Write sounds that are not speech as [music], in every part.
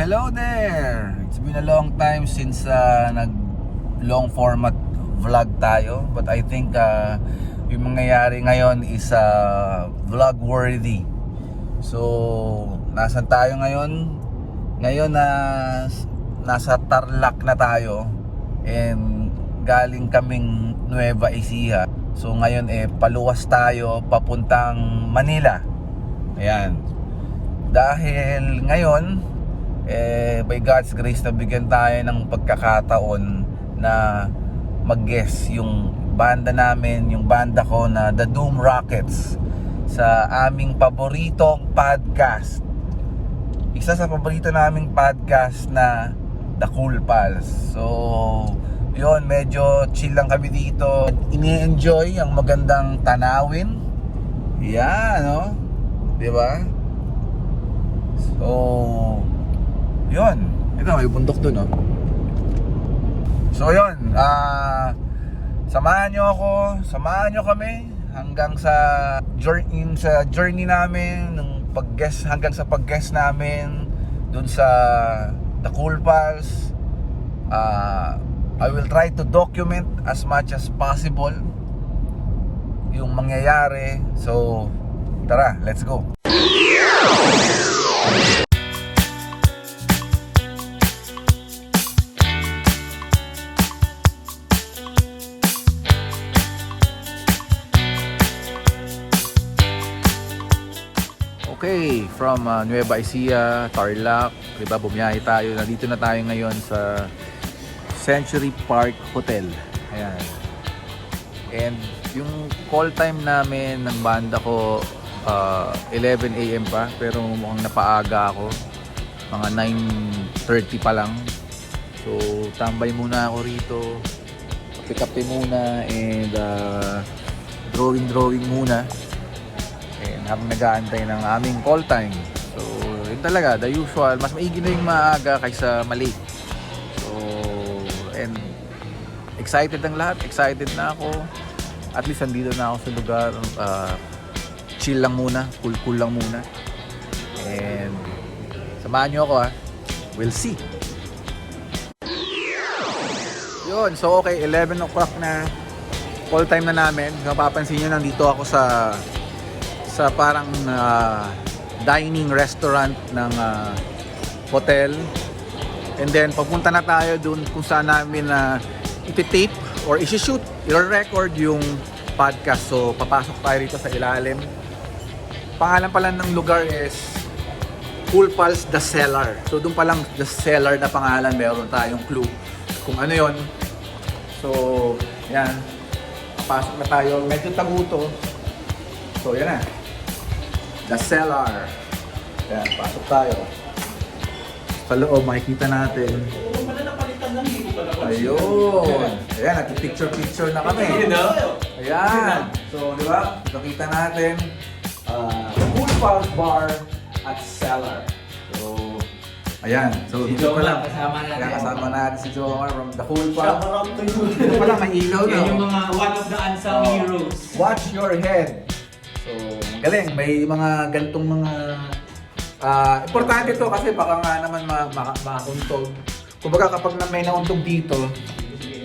hello there! It's been a long time since uh, nag long format vlog tayo but I think uh, yung mangyayari ngayon is uh, vlog worthy. So, nasan tayo ngayon? Ngayon na nasa Tarlac na tayo and galing kaming Nueva Ecija. So ngayon eh paluwas tayo papuntang Manila. Ayan. Dahil ngayon eh by God's grace nabigyan tayo ng pagkakataon na mag-guest yung banda namin, yung banda ko na The Doom Rockets sa aming paboritong podcast. Isa sa paborito naming podcast na The Cool Pals. So, yun, medyo chill lang kami dito. Ini-enjoy ang magandang tanawin. Yan, no? Di ba? So, yun. Ito, may bundok dun, no? So, yun. Ah, samahan nyo ako. Samahan nyo kami hanggang sa journey, sa journey namin ng pag-guest hanggang sa pag-guest namin dun sa The Cool Pals. Ah, I will try to document as much as possible yung mangyayari. So, tara, let's go. From uh, Nueva Ecija, Tarlac, di bumiyahe tayo. Nandito na tayo ngayon sa Century Park Hotel. Ayan. And yung call time namin ng banda ko uh, 11 a.m. pa pero mukhang napaaga ako. Mga 9.30 pa lang. So tambay muna ako rito. Kape-kape muna and uh, drawing-drawing muna. Habang nag-aantay ng aming call time. So yun talaga, the usual. Mas maigi na yung maaga kaysa mali. So, and excited ang lahat. Excited na ako. At least andito na ako sa lugar. Uh, chill lang muna. Cool cool lang muna. And samahan nyo ako ha. We'll see. Yun. So okay, 11 o'clock na. Call time na namin. Kung mapapansin nyo, nandito ako sa sa parang ah, dining restaurant ng ah, hotel. And then papunta na tayo dun kung saan namin na iti-tape or isi-shoot, i-record yung podcast. So papasok tayo rito sa ilalim. Pangalan pala ng lugar is Cool Pals The Cellar. So doon pa lang The Cellar na pangalan, meron tayong clue kung ano yon. So, yan. Papasok na tayo. Medyo taguto. So, yan na. The Cellar. Yan, pasok tayo. Sa loob, makikita natin. Ayun. Ayan, nagpipicture-picture na kami. Ayan. So, di ba? Nakita natin. Uh, Cool Pals Bar at Cellar. So, ayan. So, Si dito pa lang. kasama natin. Kaya kasama natin si Jomar from the Cool Shout Pals. out to you. Dito pa lang, may ilaw na. Yan yung mga one of the unsung heroes. Watch your head. Galing. May mga gantong mga... ah importante to kasi baka nga naman ma ma mauntog. Kumbaga kapag na may nauntog dito,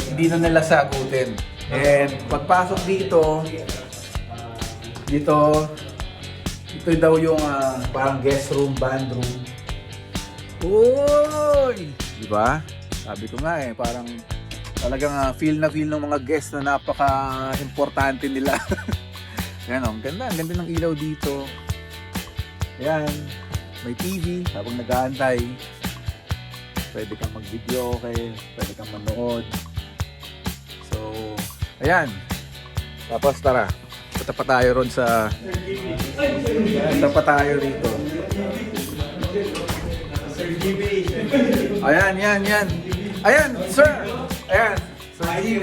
hindi na nila sagutin. And pagpasok dito, dito, ito daw yung ah, parang guest room, band room. Uy! Di ba? Sabi ko nga eh, parang talagang ah, feel na feel ng mga guests na napaka-importante nila. [laughs] Yan oh, ang ganda, ang ganda ng ilaw dito. Ayan, may TV habang nag-aantay. Pwede kang mag-video, okay? Pwede kang manood. So, ayan. Tapos tara, punta pa tayo ron sa... Punta pa tayo rito. Ayan, yan, yan. Ayan, sir! Ayan, Sir GB.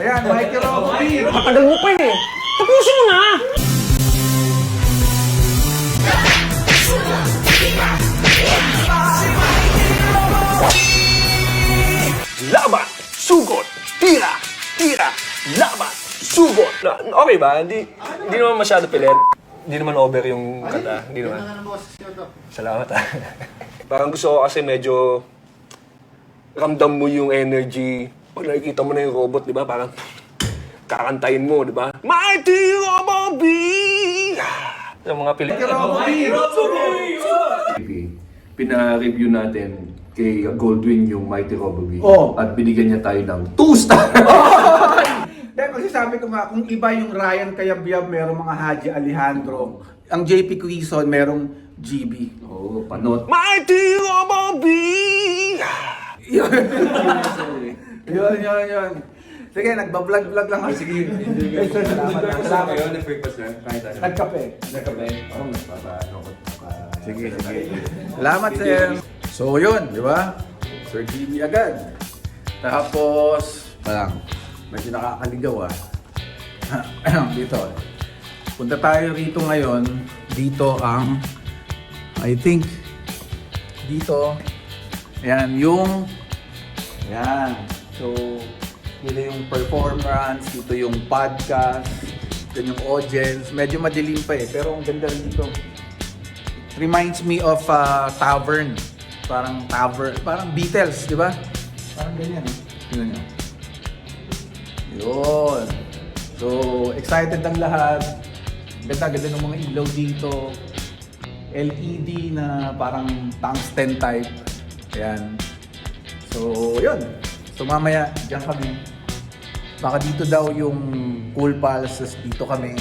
Ayan, Mikey Roby. Matagal mo pa eh. Tapusin mo na! Laban, sugot, tira, tira, laban, sugot. Na, okay ba? Hindi, hindi naman masyado pilit. Hindi naman over yung kanta. Hindi naman. Salamat ah. [laughs] Parang gusto ko kasi medyo ramdam mo yung energy. Pag nakikita mo na yung robot, di ba? Parang kakantayin mo, di ba? Mighty Robo B! Sa mga Pilipino. Pina-review natin kay Goldwyn yung Mighty Roboby. Oh. At binigyan niya tayo ng 2 star. [laughs] Dahil kasi sabi ko nga, kung iba yung Ryan Kayabyab, merong mga Haji Alejandro. Ang JP Quezon, merong GB. Oo, panot. Mighty Robo B! Yun. yun, yun, yun. Sige, nagbablog-vlog lang ako. Sige, enjoy ka. Salamat. Salamat. Nagkape. Nagkape. Sige, sige. Salamat, sir. So, yun, di ba? Sir Jimmy agad. Tapos, parang, medyo nakakaligaw ah. [clears throat] dito. Punta tayo rito ngayon. Dito ang, I think, dito, ayan, yung, ayan. So, dito yung performance, dito yung podcast, dito yung audience. Medyo madilim pa eh, pero ang ganda rin dito reminds me of uh, tavern. Parang tavern, parang Beatles, di ba? Parang ganyan. eh. Tingnan nyo. Yun. So, excited ang lahat. Ganda, ganda ng mga ilaw dito. LED na parang tungsten type. Ayan. So, yun. So, mamaya, dyan kami. Baka dito daw yung Cool Pals, dito kami.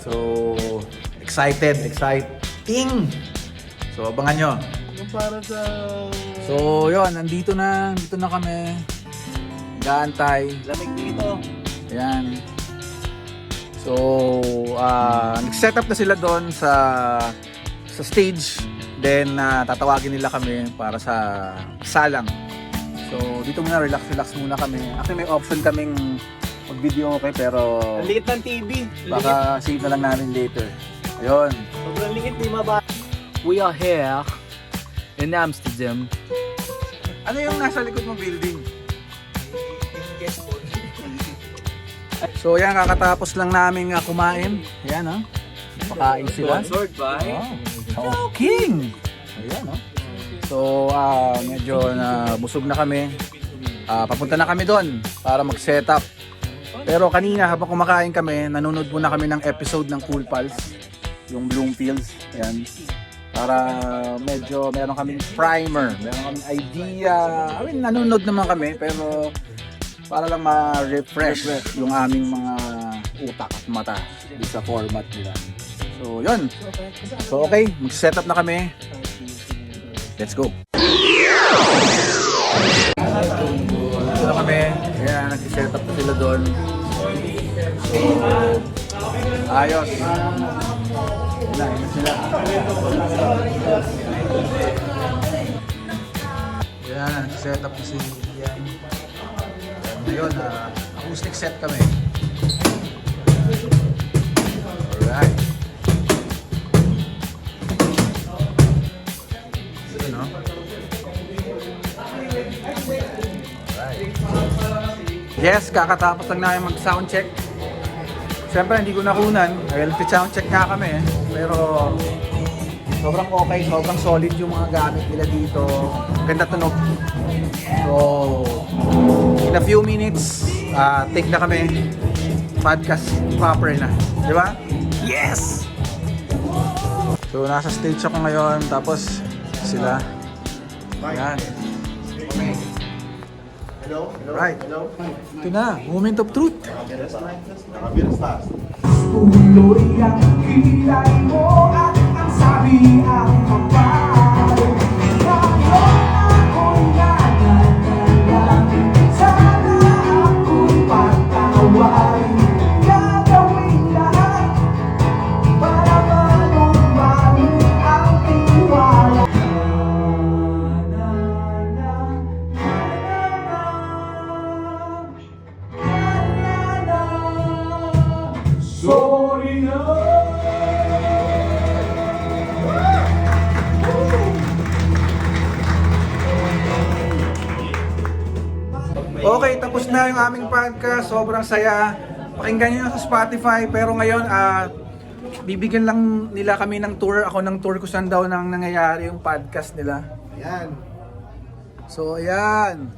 So, excited, exciting! So, abangan nyo. para sa... So, yun, nandito na, nandito na kami. Gaantay. Lamig dito. Ayan. So, ah nag-set up na sila doon sa sa stage. Then, ah, tatawagin nila kami para sa salang. So, dito muna, relax-relax muna kami. Actually, may option kaming mag-video okay, pero Ang liit ng TV. baka save na lang namin later. Yun. Sobrang liit, di maba. We are here in Amsterdam. Ano yung nasa likod mong building? So yan, kakatapos lang namin uh, kumain. Ayan ha. Pakain sila. Sponsored by... Oh, King! Ayan oh. So, ah medyo na busog na kami. Ah, papunta na kami doon para mag-set up. Pero kanina habang kumakain kami, nanonood muna kami ng episode ng Cool Pals, yung Bloomfields. Ayan. Para medyo meron kaming primer, meron kaming idea. I mean, nanonood naman kami, pero para lang ma-refresh yung aming mga utak at mata sa format nila. So, yun. So, okay. Mag-set up na kami. Let's go. Dito kami. Kaya nag-set up na sila doon. So, ayos. Wala, ayos sila. Yan, set up na si Ian. Ngayon, ah, acoustic set kami. Yes, kakatapos lang namin mag-sound check. Siyempre, hindi ko nakunan. Reality sound check nga kami eh. Pero, sobrang okay, sobrang solid yung mga gamit nila dito. Ganda tunog. So, in a few minutes, ah, take na kami. Podcast proper na. Di ba? Yes! So, nasa stage ako ngayon. Tapos, sila. Yan. Right. Ito na, moment of truth. Tuloy ang kilay mo at ang Okay, tapos na yung aming podcast. Sobrang saya. Pakinggan nyo sa Spotify. Pero ngayon, ah, bibigyan lang nila kami ng tour. Ako ng tour kung saan daw nang nangyayari yung podcast nila. Yan. So, ayan.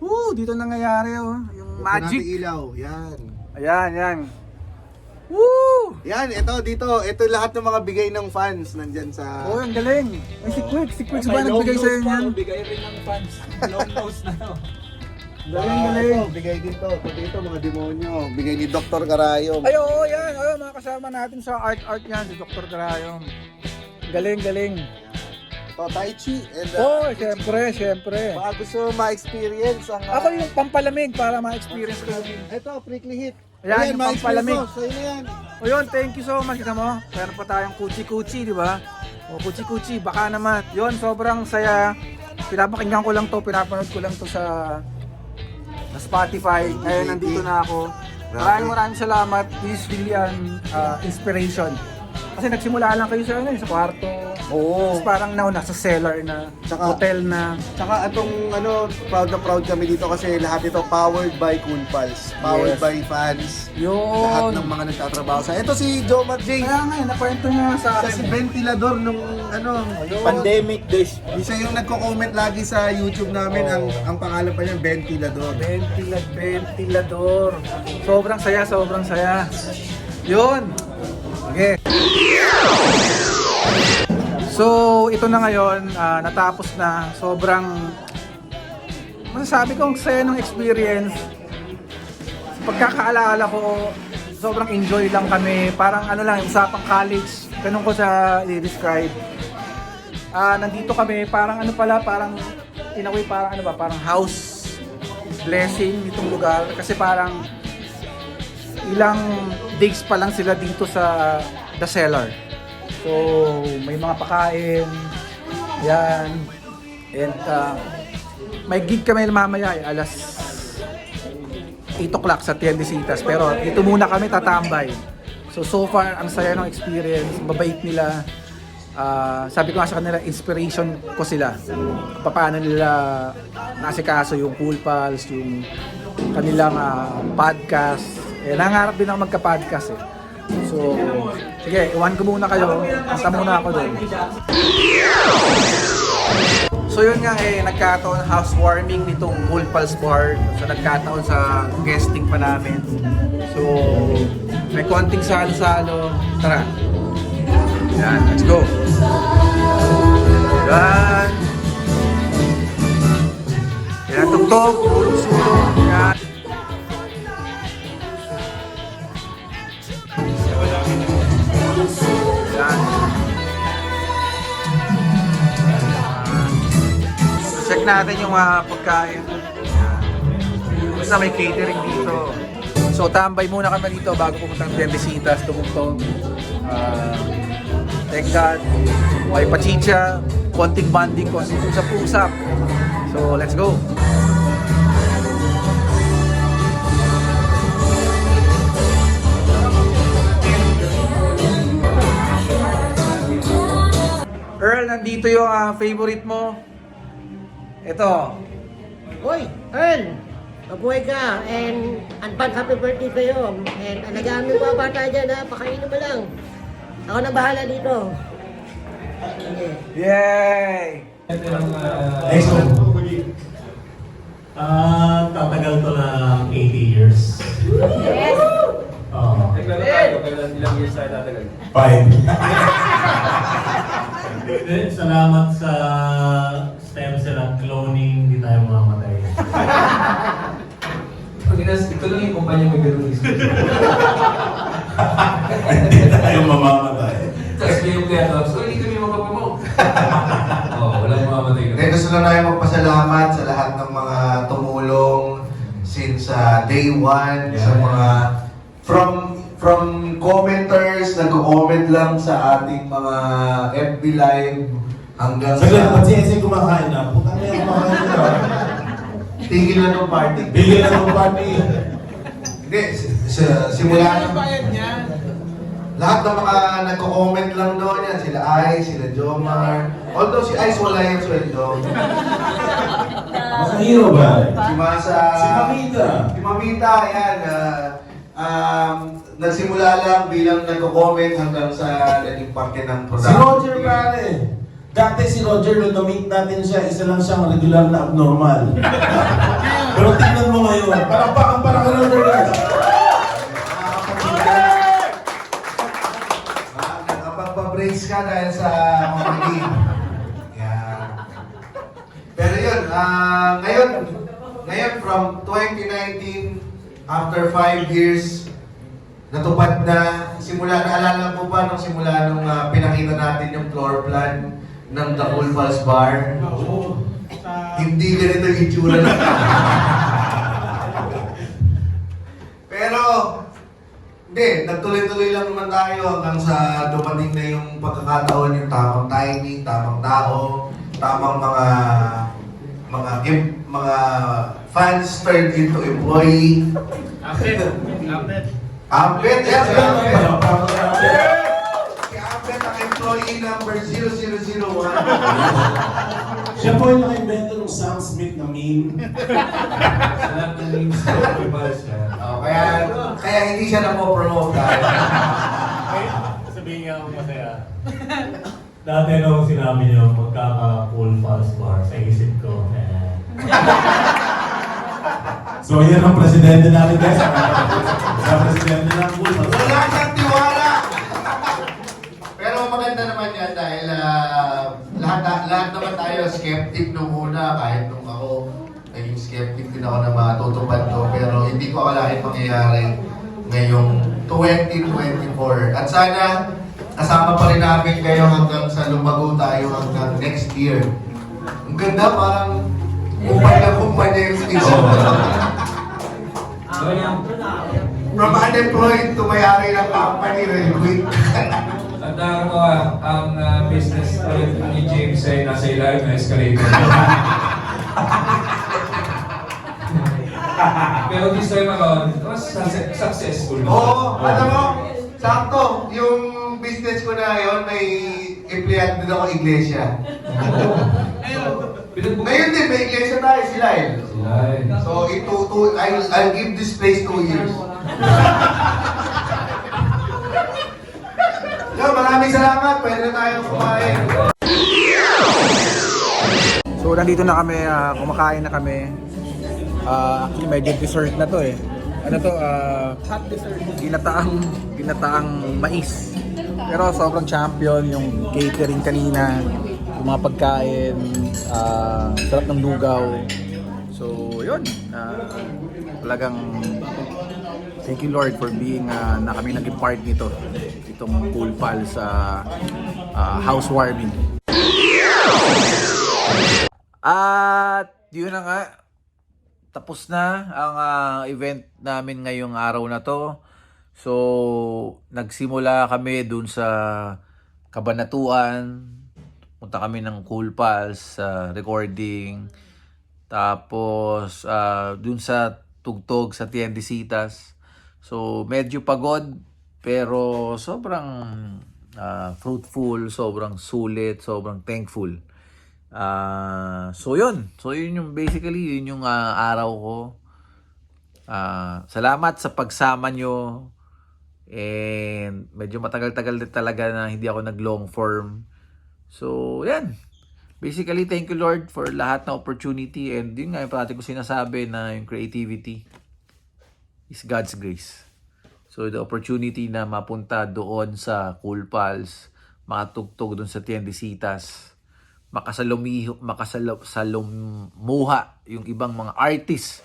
Woo! Dito nangyayari oh. Yung Magic. magic. ilaw. Yan. Ayan, yan. Woo! Yan, ito dito. Ito lahat ng mga bigay ng fans nandyan sa... Oh, ang galing. Ay, si Quick. Si Quick ba nagbigay sa'yo niyan? Bigay rin ng fans. Long nose na to. Galing, galing. ito, bigay dito. Ito dito, mga demonyo. Bigay ni Dr. Karayom. Ay, oo, yan. Ayun, mga kasama natin sa art-art yan, si Dr. Karayong. Galing, galing. Ito, Tai Chi. And, uh, Oh, syempre, syempre. baka gusto mo ma-experience ang... uh, Ako yung pampalamig para ma-experience ko yung... Ito, prickly heat. Ayan, yung ma-experience pampalamig. mo. Sa'yo na yan. O yun, thank you so much. Kita mo, meron pa tayong kuchi-kuchi, di ba? O, kuchi-kuchi, baka naman. Yun, sobrang saya. Pinapakinggan ko lang to, pinapanood ko lang to sa sa Spotify. Ngayon, nandito na ako. Maraming maraming salamat. Really an uh, inspiration. Kasi nagsimula lang kayo sa, ano, eh, sa kwarto. Oo. Tapos parang now, nasa cellar na, Tsaka- hotel na. Tsaka itong ano, proud na proud kami dito kasi lahat ito powered by Cool Pals. Powered Yes. by fans. Yun. Lahat ng mga nagtatrabaho sa... Ito si Joe J. Kaya nga, eh, nakwento niya sa Siya si akin. ventilador nung ano, Pandemic days. Isa yung nagko-comment lagi sa YouTube namin, ang ang pangalan pa niya ventilador. Ventilad, ventilador. Sobrang saya, sobrang saya. Yun. Okay. So, ito na ngayon, ah, natapos na. Sobrang masasabi kong saya ng experience. Sa pagkakaalala ko, sobrang enjoy lang kami. Parang ano lang, usapang college. Ganun ko sa i-describe. Ah, nandito kami, parang ano pala, parang in a way, parang ano ba, parang house blessing itong lugar kasi parang ilang days pa lang sila dito sa The Cellar. So, may mga pakain, yan, and uh, may gig kami mamaya eh, alas 8 o'clock sa Tiendesitas pero dito muna kami tatambay. So, so far, ang saya ng experience, mabait nila, Ah, sabi ko nga sa kanila, inspiration ko sila. Paano nila nasikaso yung Cool Pals, yung kanilang ah, podcast. Eh, nangarap din ako magka-podcast eh. So, sige, iwan ko muna kayo. Punta muna ako doon. So yun nga eh, nagkataon housewarming nitong Cool Pals Bar. So nagkataon sa guesting pa namin. So, may konting salo-salo. Tara. Yan, let's go. Yan. Yan. Yan. Yan. Natin yung mga pagkain. Basta may catering dito. So tambay muna kami dito bago pumunta ng Bembesitas, tumugtog. Uh, thank God. May pachicha, konting banding, konting usap-usap. So let's go. Earl, nandito yung ah, favorite mo. Ito. Hoy, Earl! Mabuhay ka and advance happy birthday sa'yo. And alagaan mo pa bata dyan ha, pakainin mo lang. Ako na bahala dito. Sige. Yay! Next one. Ah, tatagal to ng 80 years. Yes! Oo. Ilang years tayo tatagal? Five. Salamat sa stem cell at cloning, hindi tayo mamamatay. Pag inas, ito lang yung kumpanya may ganun Hindi tayo mamamatay. Tapos may yung kaya so hindi kami mapapamoke. [laughs] Oo, walang mamamatay Hindi, gusto lang namin magpasalamat sa lahat ng mga tumulong since uh, day one, sa mga from from commenters, nag-comment lang sa ating mga FB Live hanggang Saglit, sa... si kumakain na, puta na yung kumakain na. Tigil na ng party. Bigyan na ng party. Hindi, s- s- simula na... Lahat ng mga nagko-comment lang doon yan, sila Ice, sila Jomar. Although si Ice wala yung sweldo. Makahiro ba? Si Masa... Si Mamita. Si Mamita, yan. ah, um, nagsimula lang bilang nagko-comment hanggang sa naging parte ng Si production. Roger pare. Dati si Roger, nung na-meet natin siya, isa lang siyang regular na abnormal. [laughs] Pero tingnan mo ngayon, parang parang parang ka Roger guys. Ah, Nakapagpa-brace ka dahil sa comedy. Yan. Pero yun, ah, ngayon, ngayon from 2019, after 5 years, natupad na, simula, naalala ko pa nung simula nung ah, pinakita natin yung floor plan ng The Cool Pals Bar. Hindi ganito yung itsura na. [laughs] Pero, hindi, nagtuloy-tuloy lang naman tayo hanggang sa dumating na yung pagkakataon yung tamang timing, tamang tao, tamang mga mga mga fans turned into employee. Ampet. Ampet. Ambet, yes, Ambet ang employee number 0001. Siya po yung naka-invento ng Sam Smith na meme. Sa lahat ng names ko, siya. Oh, kaya kaya hindi siya na-promote dahil Sabihin nga ako masaya. Dati nung sinabi niyo magkaka-cool false bar sa isip ko, eh. So yan ang presidente natin guys. Sa presidente ng Pals. Wala siyang tiwala. Pero maganda naman yan dahil ah, lahat, naman tayo skeptic nung una kahit nung ako naging skeptic din ako na matutupad to pero hindi ko akalain mangyayari ngayong 2024. At sana kasama pa rin namin kayo hanggang sa lumago tayo hanggang next year. Ang ganda parang kumpanya kumpanya yung yan. From unemployed to may-ari ng company, real quick. [laughs] Ah, ang ah, business trip ni James ay nasa ilalim ng escalator. [laughs] Pero this time around, mas suc- successful. Oo, alam mo, sakto, yung business ko na yon may empleyado din ako iglesia. Ngayon din, may iglesia tayo sila eh. sila eh. So, ito, two, I'll, I'll give this place two years. [laughs] Yo, maraming salamat. Pwede na tayo kumain. So nandito na kami, ah, kumakain na kami. Ah, actually medyo dessert na to eh. Ano to? ah, Ginataang, ginataang mais. Pero sobrang champion yung catering kanina, yung mga pagkain, ah, sarap ng lugaw. So yun, ah, talagang thank you Lord for being ah, na kami naging part nito. Itong Cool Pal sa ah, housewarming. At yun na nga, tapos na ang ah, event namin ngayong araw na to. So, nagsimula kami dun sa Kabanatuan. Punta kami ng Cool Pals sa recording. Tapos, ah, dun sa tugtog sa Tiendesitas. So, medyo pagod. Pero sobrang ah, fruitful, sobrang sulit, sobrang thankful. Ah, so yun. So yun yung basically yun yung ah, araw ko. Ah, salamat sa pagsama nyo. And medyo matagal-tagal din talaga na hindi ako nag long form. So yan. Basically, thank you Lord for lahat na opportunity and yun nga yung parati ko sinasabi na yung creativity is God's grace. So the opportunity na mapunta doon sa Cool Pals, makatugtog doon sa Tiendesitas, makasalumiho, makasalumuha yung ibang mga artists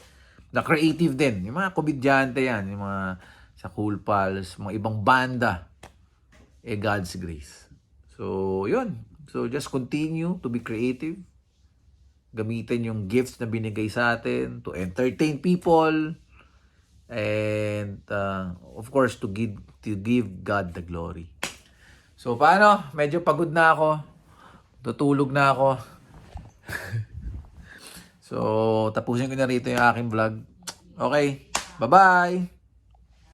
na creative din. Yung mga komedyante yan, yung mga sa Cool Pals, mga ibang banda, eh God's grace. So, yun. So, just continue to be creative. Gamitin yung gifts na binigay sa atin to entertain people and uh, of course to give to give God the glory. So paano? Medyo pagod na ako. Tutulog na ako. [laughs] so tapusin ko na rito yung aking vlog. Okay. Bye-bye.